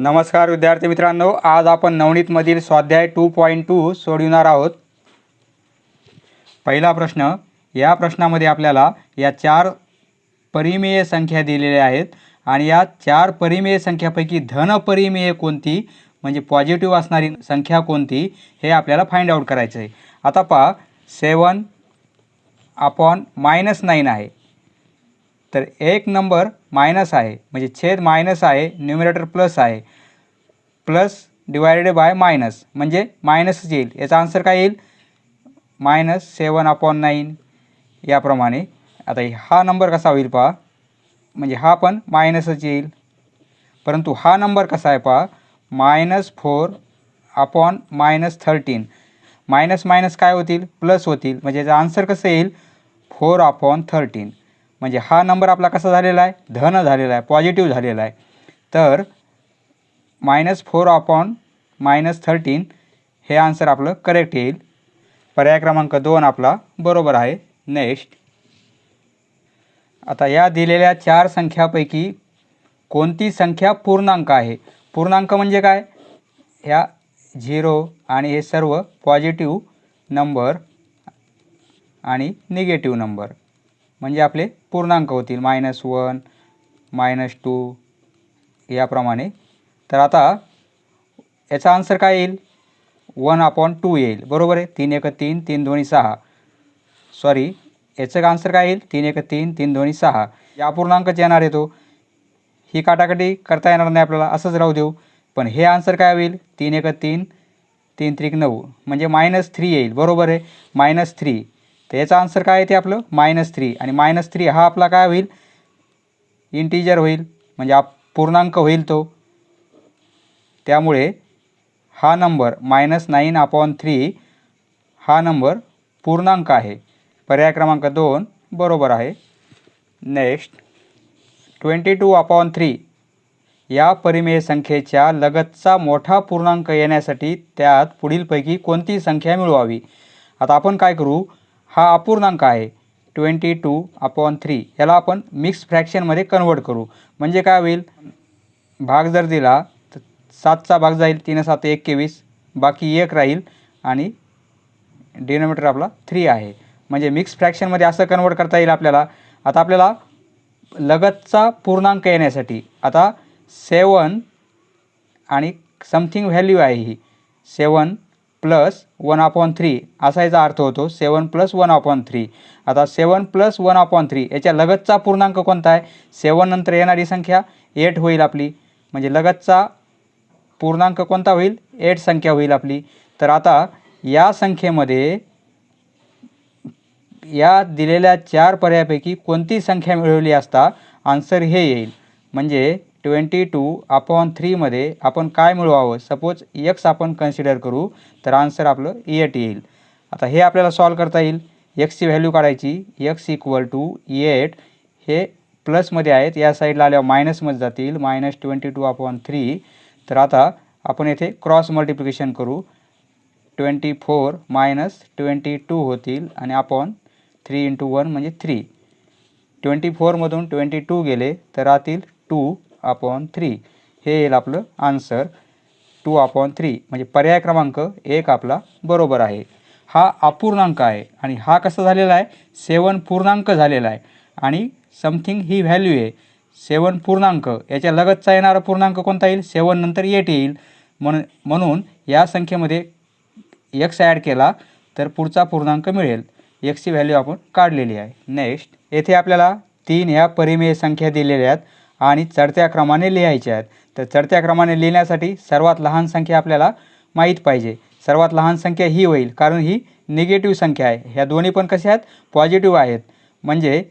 नमस्कार विद्यार्थी मित्रांनो. आज आपण नवनीतमधील स्वाध्याय टू पॉईंट टू सोडविणार आहोत. पहिला प्रश्न या प्रश्नामध्ये आपल्याला या चार परिमेय संख्या दिलेल्या आहेत आणि या चार परिमेय संख्यापैकी धनपरिमेय कोणती म्हणजे पॉझिटिव्ह असणारी संख्या कोणती हे आपल्याला फाइंड आऊट करायचं आहे आता पहा सेवन अपॉन मायनस नाईन आहे. तर एक नंबर मायनस आहे म्हणजे छेद मायनस आहे न्युमिरेटर प्लस आहे. प्लस डिवायडेड बाय मायनस म्हणजे मायनसच येईल. याचा आन्सर काय येईल? Minus seven upon nine. याप्रमाणे. आता हा नंबर कसा होईल पहा. म्हणजे हा पण मायनसच येईल. परंतु हा नंबर कसा आहे पहा? Minus four upon minus thirteen. Minus minus काय होतील? प्लस होतील. म्हणजे याचा आन्सर कसं येईल? Four upon thirteen. म्हणजे हा नंबर आपला कसा झालेला आहे? धन झालेला आहे पॉझिटिव्ह झालेला आहे. तर minus four upon minus thirteen हे आन्सर आपलं करेक्ट येईल. पर्याय क्रमांक दोन आपला बरोबर आहे. नेक्स्ट आता या दिलेल्या चार संख्यापैकी कोणती संख्या पूर्णांक आहे? पूर्णांक म्हणजे काय? ह्या झिरो आणि हे सर्व पॉझिटिव्ह नंबर आणि निगेटिव्ह नंबर म्हणजे आपले पूर्णांक होतील. मायनस वन मायनस टू याप्रमाणे. तर आता याचा आन्सर काय येईल? वन अपॉन टू येईल. बरोबर आहे? तीन एक तीन तीन दोन्ही सहा. सॉरी याचं आन्सर काय येईल? तीन एक तीन तीन दोन्ही सहा. या पूर्णांकच येणार आहे तो. ही काटाकाटी करता येणार नाही आपल्याला. असंच राहू देऊ. पण हे आन्सर काय होईल? तीन एक तीन तीन त्रिक नऊ. म्हणजे मायनस थ्री येईल. बरोबर आहे? मायनस थ्री तर याचं आन्सर काय आहे ते आपलं? मायनस थ्री आणि मायनस थ्री हा आपला काय होईल? इंटिजर होईल. म्हणजे आप पूर्णांक होईल तो. त्यामुळे हा number minus nine upon three हा नंबर पूर्णांक आहे. पर्याय क्रमांक दोन बरोबर आहे. Next twenty two upon three या परिमेय संख्येच्या लगतचा मोठा पूर्णांक येण्यासाठी त्यात पुढीलपैकी कोणती संख्या मिळवावी? आता आपण काय करू? हा अपूर्णांक आहे. Twenty two upon three. याला आपण मिक्स फ्रॅक्शनमध्ये कन्वर्ट करू. म्हणजे काय होईल? भाग जर दिला तर सातचा भाग जाईल तीन सात एकवीस. बाकी एक राहील आणि डिनोमीटर आपला थ्री आहे. म्हणजे मिक्स फ्रॅक्शनमध्ये असं कन्वर्ट करता येईल आपल्याला. आता आपल्याला लगतचा पूर्णांक येण्यासाठी आता सेवन आणि समथिंग व्हॅल्यू आहे ही. Seven plus one upon three असा याचा अर्थ होतो seven plus one upon three. आता seven plus one upon three याच्या लगतचा पूर्णांक कोणता आहे? सेवन नंतर येणारी संख्या एट होईल आपली. म्हणजे लगतचा पूर्णांक कोणता होईल? एट संख्या होईल आपली. तर आता या संख्येमध्ये या दिलेल्या चार पर्यायापैकी कोणती संख्या मिळवली असता आन्सर हे येईल. म्हणजे ट्वेंटी टू अपॉन थ्रीमध्ये आपण काय मिळवावं? सपोज एक्स आपण कन्सिडर करू तर आन्सर आपलं एट येईल. आता हे आपल्याला सॉल्व करता येईल. एक्सची व्हॅल्यू काढायची. एक्स इक्वल टू एट हे प्लसमध्ये आहेत. या साईडला आल्यावर मायनसमध्ये जातील. Minus twenty two upon three तर आता आपण येथे क्रॉस मल्टिप्लिकेशन करू. Twenty four minus twenty two होतील आणि अपॉन थ्री इंटू वन म्हणजे थ्री ट्वेंटी फोरमधून ट्वेंटी टू गेले तर राहतील टू अपॉन थ्री हे येईल आपलं आन्सर टू अपॉन थ्री म्हणजे पर्याय क्रमांक एक आपला बरोबर आहे. हा अपूर्णांक आहे. आणि हा कसा झालेला आहे? सेवन पूर्णांक झालेला आहे. आणि समथिंग ही व्हॅल्यू आहे. सेवन पूर्णांक. याच्या लगतचा येणारा पूर्णांक कोणता येईल? सेवन नंतर एट येईल. म्हणून म्हणून या संख्येमध्ये एक्स ॲड केला तर पुढचा पूर्णांक मिळेल. एक्सची व्हॅल्यू आपण काढलेली आहे. नेक्स्ट येथे आपल्याला तीन ह्या परिमेय संख्या दिलेल्या आहेत. आणि चढत्या क्रमाने लिहायच्या आहेत. तर चढत्या क्रमाने लिहिण्यासाठी सर्वात लहान संख्या आपल्याला माहीत पाहिजे. सर्वात लहान संख्या ही होईल कारण ही निगेटिव्ह संख्या आहे. ह्या दोन्ही पण कशा आहेत? पॉझिटिव्ह आहेत. म्हणजे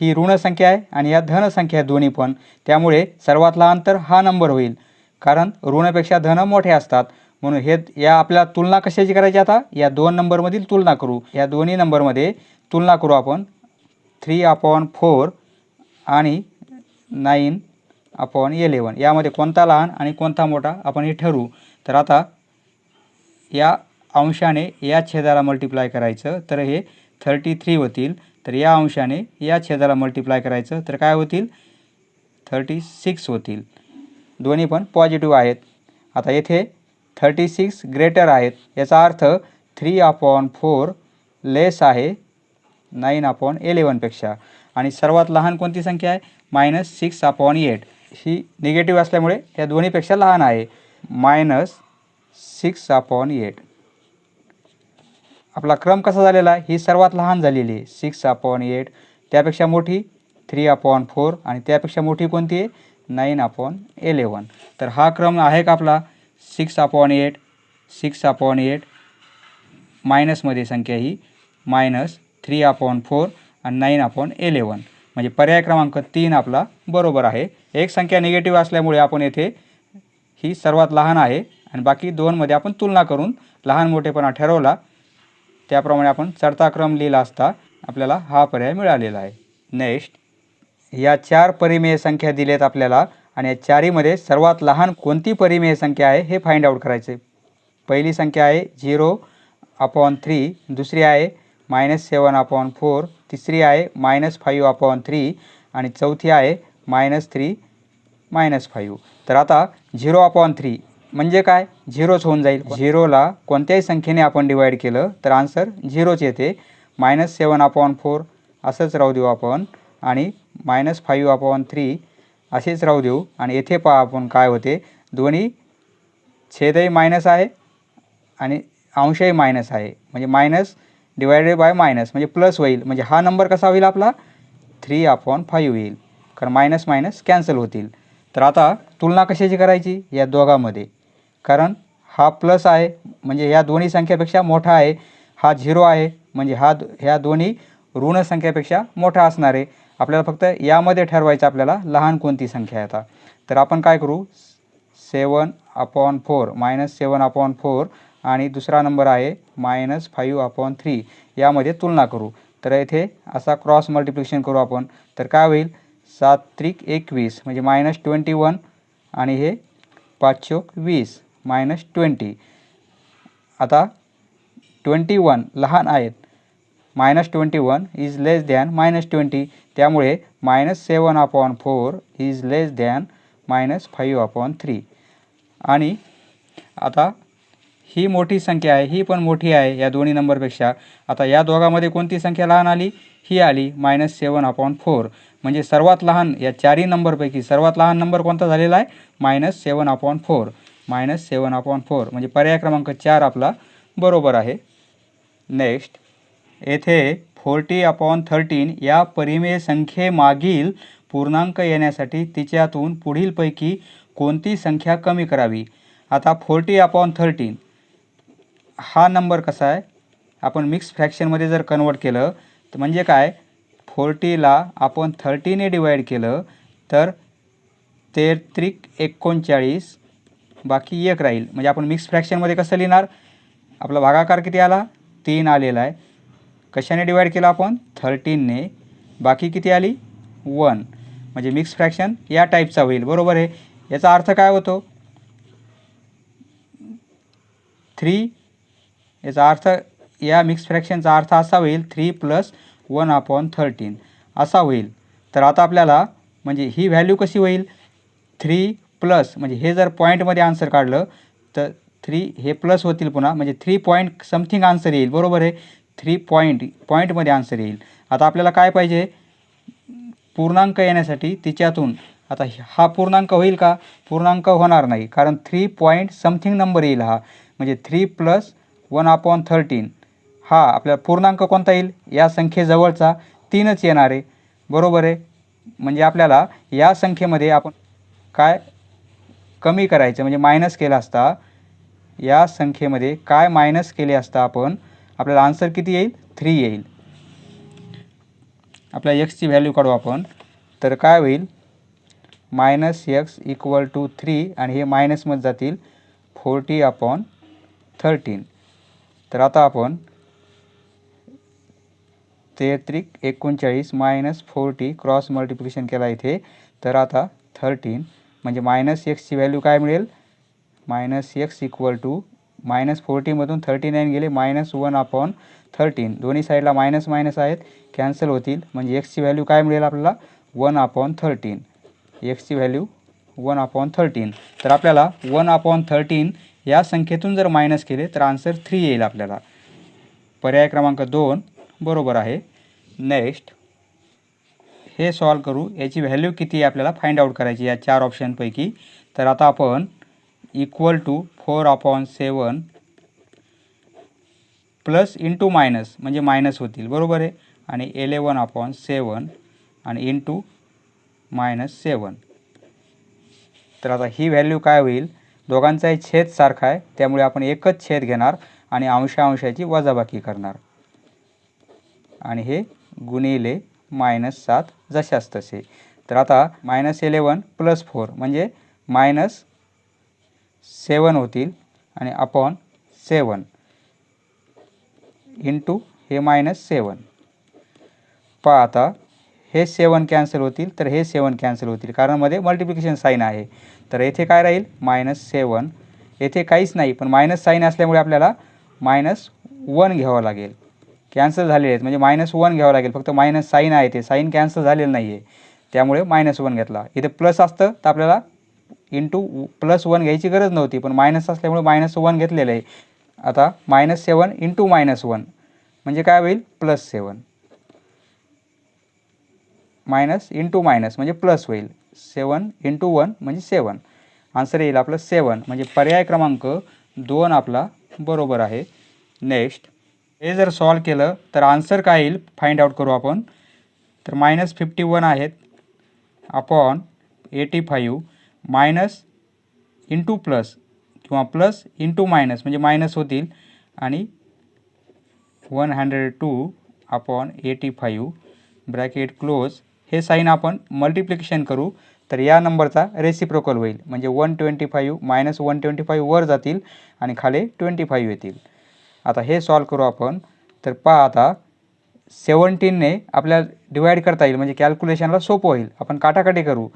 ही ऋण संख्या आहे आणि या धनसंख्या आहे दोन्ही पण. त्यामुळे सर्वात लहान तर हा नंबर होईल. कारण ऋणापेक्षा धन मोठे असतात. म्हणून हे या आपल्याला तुलना कशाची करायची आता? या दोन नंबरमधील तुलना करू. या दोन्ही नंबरमध्ये तुलना करू आपण. थ्री अपॉन फोर आणि नाईन अपॉन इलेवन यामध्ये कोणता लहान आणि कोणता मोठा आपण हे ठरवू? तर आता या अंशाने या छेदाला मल्टिप्लाय करायचं तर हे थर्टी थ्री होतील. तर या अंशाने या छेदाला मल्टिप्लाय करायचं तर काय होतील? थर्टी सिक्स होतील. दोन्ही पण पॉझिटिव्ह आहेत. आता येथे थर्टी सिक्स ग्रेटर आहेत. याचा अर्थ थ्री अपॉन फोर लेस आहे नाईन अपॉन एलेवनपेक्षा आणि सर्वात लहान कोणती संख्या आहे? मायनस सिक्स अपॉन एट ही निगेटिव्ह असल्यामुळे या दोन्हीपेक्षा लहान आहे. मायनस सिक्स अपॉन एट आपला क्रम कसा झालेला आहे? ही सर्वात लहान झालेली आहे. सिक्स अपॉन एट त्यापेक्षा मोठी थ्री अपॉन फोर आणि त्यापेक्षा मोठी कोणती आहे? नाईन अपॉन एलेवन तर हा क्रम आहे का आपला? Six upon eight six upon eight मायनसमध्ये संख्या ही. मायनस थ्री अपॉन फोर आणि नाईन अपॉन एलेवन म्हणजे पर्याय क्रमांक तीन आपला बरोबर आहे. एक संख्या निगेटिव्ह असल्यामुळे आपण येथे ही सर्वात लहान आहे. आणि बाकी दोनमध्ये आपण तुलना करून लहान मोठेपणा ठरवला. त्याप्रमाणे आपण चढता क्रम लिहिला असता आपल्याला हा पर्याय मिळालेला आहे. नेक्स्ट या चार परिमेय संख्या दिलेत आपल्याला. आणि या चारीमध्ये सर्वात लहान कोणती परिमेय संख्या आहे हे फाइंड आउट करायचे. पहिली संख्या आहे झिरो अपॉन थ्री दुसरी आहे मायनस सेवन अपॉन फोर तिसरी आहे मायनस फाईव्ह अपॉन थ्री आणि चौथी आहे मायनस थ्री मायनस फाईव्ह तर आता झिरो अपॉन थ्री म्हणजे काय? झिरोच होऊन जाईल. झिरोला कोणत्याही संख्येने आपण डिवाईड केलं तर आन्सर झिरोच येते. मायनस सेवन अपॉन फोर असंच राहू देऊ आपण. आणि मायनस फाईव्ह अपॉन थ्री असेच राहू देऊ. आणि येथे पहा आपण काय होते. दोन्ही छेदही मायनस आहे आणि अंशही मायनस आहे. म्हणजे मायनस डिवायडेड बाय मायनस म्हणजे प्लस होईल. म्हणजे हा नंबर कसा होईल आपला? थ्री अपॉन फाईव्ह येईल कारण मायनस मायनस कॅन्सल होतील. तर आता तुलना कशाची करायची? या दोघांमध्ये. कारण हा प्लस आहे म्हणजे ह्या दोन्ही संख्येपेक्षा मोठा आहे. हा झिरो आहे म्हणजे हा दो- ह्या दोन्ही ऋण संख्येपेक्षा मोठा असणार आहे. आपल्याला फक्त यामध्ये ठरवायचं आपल्याला लहान कोणती संख्या आहे आता. तर आपण काय करू? Seven upon four minus seven upon four आणि दुसरा नंबर आहे मायनस फाईव्ह अपॉन थ्री यामध्ये तुलना करू. तर येथे असा क्रॉस मल्टिप्लिकेशन करू आपण. तर काय होईल? सात त्रिक एकवीस म्हणजे मायनस ट्वेंटी वन आणि हे पाचशे वीस मायनस ट्वेंटी आता ट्वेंटी वन लहान आहेत. Minus twenty one is less than minus twenty त्यामुळे minus seven upon four is less than minus five upon three आणि आता ही मोठी संख्या आहे ही पण मोठी आहे या दोन्ही नंबरपेक्षा. आता या दोघांमध्ये कोणती संख्या लहान आली? ही आली मायनस सेवन अपॉन फोर म्हणजे सर्वात लहान या चारही नंबरपैकी सर्वात लहान नंबर कोणता झालेला आहे? Minus seven upon four minus seven upon four म्हणजे पर्याय क्रमांक चार आपला बरोबर आहे. नेक्स्ट येथे फोर्टी अपॉन थर्टीन या परिमेय संख्येमागील पूर्णांक येण्यासाठी तिच्यातून पुढीलपैकी कोणती संख्या कमी करावी? आता फोर्टी अपॉन थर्टीन हा नंबर कसा आहे? आपण मिक्स फ्रॅक्शनमध्ये जर कन्वर्ट केलं तर म्हणजे काय? फोर्टीला आपण थर्टीने डिवाईड केलं तर तेहत्रिक एकोणचाळीस बाकी एक राहील. म्हणजे आपण मिक्स फ्रॅक्शनमध्ये कसं लिहिणार? आपला भागाकार किती आला? तीन आलेला आहे. कशाने डिवाईड केला आपण? थर्टीनने बाकी किती आली? वन म्हणजे मिक्स फ्रॅक्शन या टाईपचा होईल. बरोबर आहे. याचा अर्थ काय होतो? थ्री याचा अर्थ या मिक्स फ्रॅक्शनचा अर्थ असा होईल three plus one upon thirteen असा होईल. तर आता आपल्याला म्हणजे ही व्हॅल्यू कशी होईल? थ्री प्लस म्हणजे हे जर पॉईंटमध्ये आन्सर काढलं तर थ्री हे प्लस होतील पुन्हा. म्हणजे थ्री पॉईंट समथिंग आन्सर येईल. बरोबर आहे? थ्री पॉईंट पॉईंटमध्ये आन्सर येईल. आता आपल्याला काय पाहिजे? पूर्णांक येण्यासाठी तिच्यातून. आता हा पूर्णांक होईल का? पूर्णांक होणार नाही. कारण थ्री पॉईंट समथिंग नंबर येईल हा. म्हणजे three plus one upon thirteen. हा आपल्याला पूर्णांक कोणता येईल? या संख्येजवळचा तीनच येणार आहे. बरोबर आहे? म्हणजे आपल्याला या संख्येमध्ये आपण काय कमी करायचं? म्हणजे मायनस केला असता या संख्येमध्ये काय मायनस केले असता आपण आपल्याला आन्सर किती येईल? थ्री येईल. आपल्या एक्सची व्हॅल्यू काढू आपण. तर काय होईल? Minus x equal to three आणि हे मायनसमध्ये जातील फोर्टी अपॉन थर्टीन तर आता आपण तेहत्रिक एकोणचाळीस मायनस फोर्टी क्रॉस मल्टिप्लिकेशन केला इथे. तर आता थर्टीन म्हणजे मायनस एक्सची व्हॅल्यू काय मिळेल? Minus x equal to minus फोर्टीमधून thirty nine गेले मायनस वन अपॉन थर्टीन. दोन्ही साईडला मायनस मायनस आहेत. कॅन्सल होतील. म्हणजे एक्सची व्हॅल्यू काय मिळेल आपल्याला? One upon thirteen. एक्सची value one upon thirteen. तर आपल्याला वन अपॉन थर्टीन या संख्येतून जर मायनस केले तर आन्सर थ्री येईल आपल्याला. पर्याय क्रमांक दोन बरोबर आहे. नेक्स्ट हे सॉल्व करू. याची व्हॅल्यू किती आहे आपल्याला फाइंड आउट करायची या चार ऑप्शनपैकी तर आता आपण equal to four upon seven plus into minus म्हणजे मायनस होतील. बरोबर आहे? आणि एलेवन अपॉन सेवन आणि इंटू मायनस सेवन तर आता ही व्हॅल्यू काय होईल? दोघांचाही छेद सारखा आहे. त्यामुळे आपण एकच छेद घेणार आणि अंशा अंशाची वजाबाकी करणार. आणि हे गुणिले मायनस सात जशास तसे तर आता मायनस एलेवन प्लस फोर म्हणजे मायनस सेवन होतील आणि अपॉन सेवन इंटू हे मायनस सेवन पहा आता हे सेवन कॅन्सल होतील तर हे सेवन कॅन्सल होतील. कारण मध्ये मल्टिप्लिकेशन साईन आहे. तर येथे काय राहील? मायनस सेवन येथे काहीच नाही पण मायनस साईन असल्यामुळे आपल्याला मायनस वन घ्यावं लागेल. कॅन्सल झालेले आहेत. म्हणजे मायनस वन घ्यावं लागेल. फक्त मायनस साईन आहे ते. साईन कॅन्सल झालेलं नाही आहे त्यामुळे मायनस वन घेतला. इथे प्लस असतं तर आपल्याला इंटू प्लस वन घ्यायची गरज नव्हती पण मायनस असल्यामुळे मायनस वन घेतलेलं आहे. आता minus seven into minus one म्हणजे काय होईल? Plus seven minus into minus म्हणजे प्लस होईल. सेवन इंटू वन म्हणजे सेवन आन्सर येईल आपलं सेवन म्हणजे पर्याय क्रमांक दोन आपला बरोबर आहे. नेक्स्ट हे जर सॉल्व केलं तर आन्सर काय येईल? फाइंड आउट करू आपण. तर मायनस फिफ्टी वन आहेत. Upon eighty five minus into plus किंवा प्लस इंटू मायनस म्हणजे मायनस होतील. आणि one hundred two upon eighty five bracket close हे साईन आपण मल्टिप्लिकेशन करू तर या नंबरचा रेसिप्रोकल होईल. म्हणजे one twenty five minus one twenty five वर जातील आणि खाली ट्वेंटी फाईव्ह येतील. आता हे सॉल्व करू आपण. तर पहा आता सेवन्टीनने आपल्याला डिवाईड करता येईल. म्हणजे कॅल्क्युलेशनला सोपं होईल. आपण काटाकाटी करू.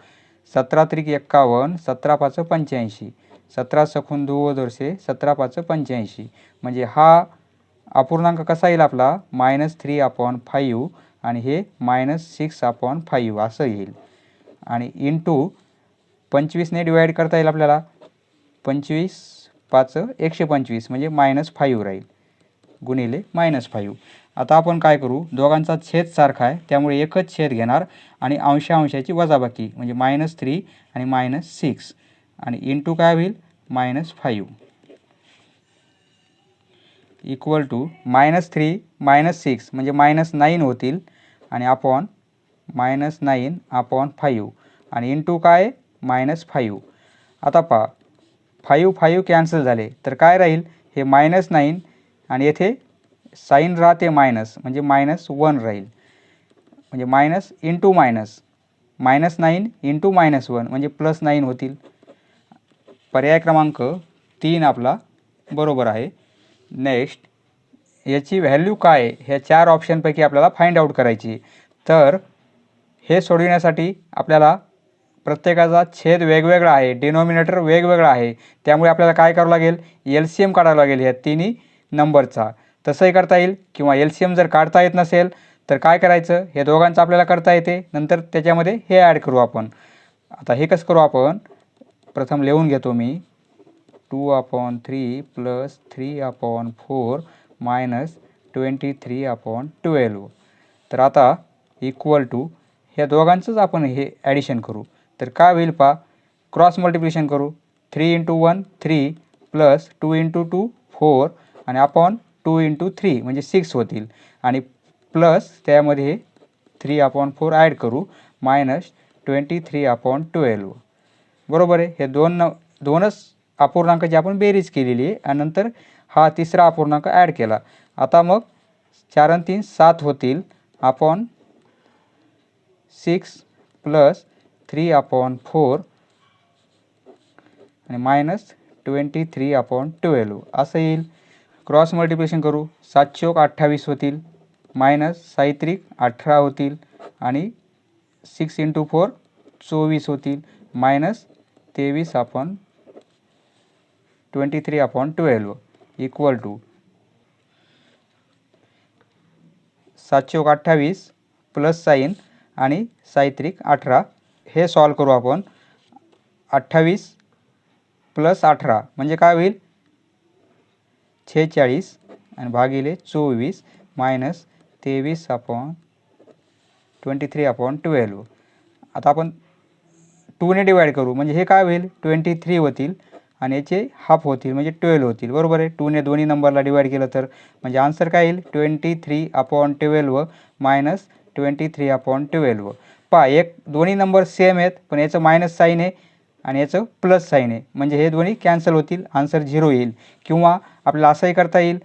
सतरा त्रिक एक्कावन्न सतरा पाच पंच्याऐंशी. सतरा सखून दो सतरा पाच पंच्याऐंशी. म्हणजे हा अपूर्णांक कसा येईल आपला? मायनस थ्री अपॉन फाईव्ह आणि हे मायनस सिक्स अपॉन फाईव्ह असं येईल. आणि इन टू पंचवीसने डिवाईड करता येईल आपल्याला. पंचवीस पाच एकशे पंचवीस म्हणजे मायनस फाईव्ह राहील. गुणिले मायनस फाईव्ह आता आपण काय करू? दोघांचा छेद सारखा आहे त्यामुळे एकच छेद घेणार आणि अंशा अंशाची वजाबाकी म्हणजे मायनस थ्री आणि मायनस सिक्स आणि इन टू काय होईल? Minus five equal to minus three minus six म्हणजे मायनस नाईन होतील. आणि upon minus nine upon five आणि इंटू काय? मायनस फाईव्ह आता पहा फाईव्ह फाईव्ह कॅन्सल झाले. तर काय राहील? हे मायनस नाईन आणि येथे साईन राहते मायनस म्हणजे मायनस वन राहील. म्हणजे minus into minus minus nine into minus one म्हणजे प्लस नाईन होतील. पर्याय क्रमांक तीन आपला बरोबर आहे. नेक्स्ट याची व्हॅल्यू काय आहे? ह्या चार ऑप्शनपैकी आपल्याला फाइंड आउट करायची तर हे सोडविण्यासाठी आपल्याला प्रत्येकाचा छेद वेगवेगळा आहे डिनॉमिनेटर वेगवेगळा आहे. त्यामुळे आपल्याला काय करावं लागेल? एल सी एम काढावं लागेल ह्या तिन्ही नंबरचा तसंही करता येईल किंवा एल सी एम जर काढता येत नसेल तर काय करायचं? हे दोघांचं आपल्याला करता येते. नंतर त्याच्यामध्ये हे ॲड करू आपण. आता हे कसं करू आपण? प्रथम लिहून घेतो मी. Two upon three plus three upon four minus twenty three upon twelve. तर आता इक्वल टू ह्या दोघांचंच आपण हे ॲडिशन करू. तर काय होईल पा क्रॉस मल्टिप्लिकेशन करू. Three into one three plus two into two four आणि अपॉन टू इंटू थ्री म्हणजे सिक्स होतील. आणि प्लस त्यामध्ये थ्री अपॉन फोर ॲड करू. Minus twenty three upon twelve बरोबर आहे? हे दोन न दोनच अपूर्णांकाची आपण बेरीज केलेली आहे आणि नंतर हा तिसरा अपूर्णांक ॲड केला. आता मग चार आणि तीन सात होतील. Upon six plus three upon four आणि minus twenty three upon twelve असं येईल. क्रॉस मल्टिप्लिकेशन करू. सात चौक अठ्ठावीस होतील. मायनस साहित्रिक अठरा होतील. आणि सिक्स इंटू फोर चोवीस होतील. मायनस तेवीस upon twenty three upon twelve equal to सातशे अठ्ठावीस प्लस साईन आणि सायत्रिक अठरा. हे सॉल्व करू आपण. अठ्ठावीस प्लस अठरा म्हणजे काय होईल? छेचाळीस आणि भागिले चोवीस मायनस तेवीस upon twenty three upon twelve आता आपण टूने डिवाईड करू. म्हणजे हे काय होईल? ट्वेंटी थ्री होतील आणि याचे हाफ होतील म्हणजे ट्वेल्व होतील. बरोबर आहे? टूने दोन्ही नंबरला डिवाईड केलं तर म्हणजे आन्सर काय येईल? Twenty three upon twelve minus twenty three upon twelve पहा एक दोन्ही नंबर सेम आहेत पण याचं मायनस साईन आहे आणि याचं प्लस साईन आहे. म्हणजे हे दोन्ही कॅन्सल होतील आन्सर झिरो येईल. किंवा आपल्याला असंही करता येईल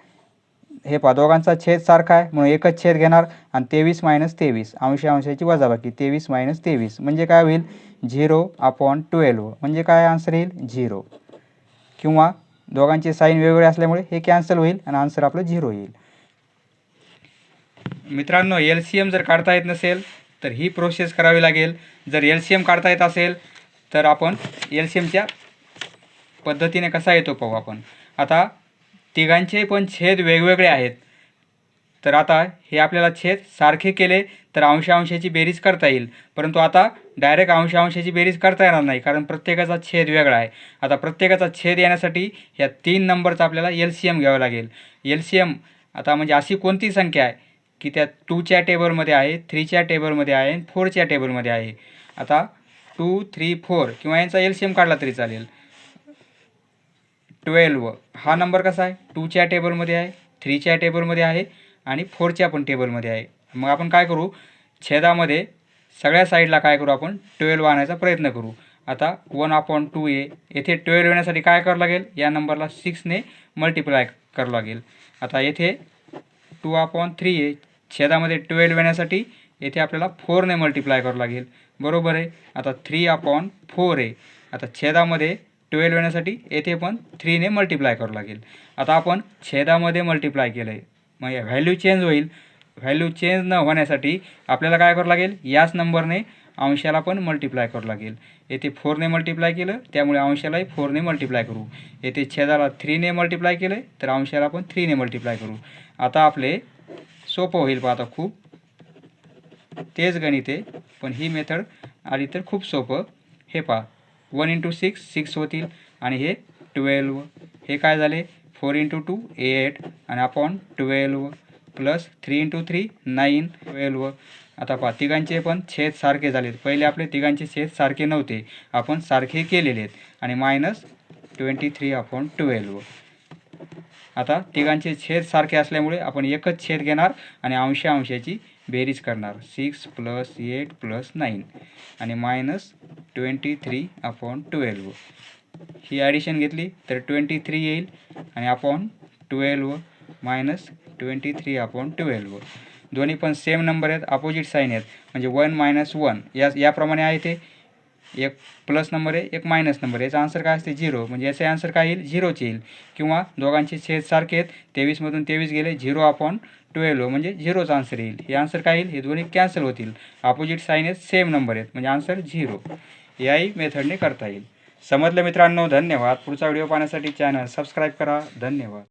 हे पहा दोघांचा छेद सारखा आहे म्हणून एकच छेद घेणार आणि तेवीस मायनस तेवीस. अंश अंशाची वजाबाकी तेवीस मायनस तेवीस. म्हणजे काय होईल? झिरो अपॉन ट्वेल्व म्हणजे काय आन्सर येईल? झिरो किंवा दोघांचे साईन वेगवेगळे असल्यामुळे हे कॅन्सल होईल आणि आन्सर आपलं झिरो येईल. मित्रांनो एल सी एम जर काढता येत नसेल तर ही प्रोसेस करावी लागेल. जर एल सी एम काढता येत असेल तर आपण एल सी एमच्या पद्धतीने कसा येतो पाहू आपण. आता तिघांचे पण छेद वेगवेगळे आहेत. तर आता हे आपल्याला छेद सारखे केले तर अंशांशाची बेरीज करता येईल. परंतु आता डायरेक्ट अंशांशाची बेरीज करता येणार नाही कारण प्रत्येकाचा छेद वेगळा आहे. आता प्रत्येकाचा छेद येण्यासाठी या तीन नंबरचा आपल्याला एल सी एम घ्यावं लागेल. एल सी एम आता म्हणजे अशी कोणती संख्या आहे? की त्या टूच्या टेबलमध्ये आहे थ्रीच्या टेबलमध्ये आहे आणि फोरच्या टेबलमध्ये आहे. आता टू थ्री फोर किंवा यांचा एल सी एम काढला तरी चालेल. ट्वेल्व हा नंबर कसा आहे? टूच्या टेबलमध्ये आहे थ्रीच्या टेबलमध्ये आहे आणि फोरच्या पण टेबलमध्ये आहे. मग आपण काय करू? छेदामध्ये सगळ्या साईडला काय करू आपण? ट्वेल्व आणायचा प्रयत्न करू. आता वन अपॉन टू ए येथे ट्वेल्व येण्यासाठी काय करावं लागेल? या नंबरला सिक्सने मल्टिप्लाय करावं लागेल. आता येथे टू अपॉन थ्री ए छेदामध्ये ट्वेल्व येण्यासाठी येथे आपल्याला फोरने मल्टिप्लाय करावं लागेल. बरोबर आहे? आता थ्री अपॉन फोर आहे आता छेदामध्ये ट्वेल्व येण्यासाठी येथे पण थ्रीने मल्टिप्लाय करावं लागेल. आता आपण छेदामध्ये मल्टिप्लाय केलं आहे मग व्हॅल्यू चेंज होईल. व्हॅल्यू चेंज न होण्यासाठी आपल्याला काय करावं लागेल? याच नंबरने अंशाला पण मल्टिप्लाय करावं लागेल. येथे फोरने मल्टिप्लाय केलं त्यामुळे अंशालाही फोरने मल्टिप्लाय करू. येथे छेदाला थ्रीने मल्टिप्लाय केलं तर अंशाला पण थ्रीने मल्टिप्लाय करू. आता आपले सोपं होईल पहा आता खूप. तेच गणित आहे पण ही मेथड आली तर खूप सोपं. हे पहा वन इंटू सिक्स सिक्स होतील. आणि हे ट्वेल्व हे काय झाले? फोर इंटू टू एट आणि upon twelve plus three into three nine twelve आता पहा तिघांचे पण छेद सारखे झालेत. पहिले आपले तिघांचे छेद सारखे नव्हते. आपण सारखे केलेले आहेत आणि minus twenty three upon twelve आता तिघांचे छेद सारखे असल्यामुळे आपण एकच छेद घेणार आणि अंशा अंशाची बेरीज करणार. Six plus eight plus nine आणि minus twenty three upon twelve ही ॲडिशन घेतली तर ट्वेंटी थ्री येईल आणि upon twelve minus twenty three upon twelve दोन्ही पण सेम नंबर आहेत अपोजिट साईन आहेत. म्हणजे वन मायनस वन या याप्रमाणे आहे ते. एक प्लस नंबर आहे एक मायनस नंबर आहे. याचा आन्सर काय असते? झिरो म्हणजे याचा आन्सर काय येईल? झिरोच येईल. किंवा दोघांचे छेद सारखे आहेत. तेवीसमधून तेवीस गेले झिरो अपॉन ट्वेल्व म्हणजे झिरोच आन्सर येईल. हे आन्सर काय येईल? हे दोन्ही कॅन्सल होतील. अपोजिट साईन आहेत सेम नंबर आहेत. म्हणजे आन्सर झिरो याही मेथडने करता येईल. समजलं मित्रांनो धन्यवाद. पुढचा व्हिडिओ पाहण्यासाठी चॅनल सबस्क्राईब करा. धन्यवाद.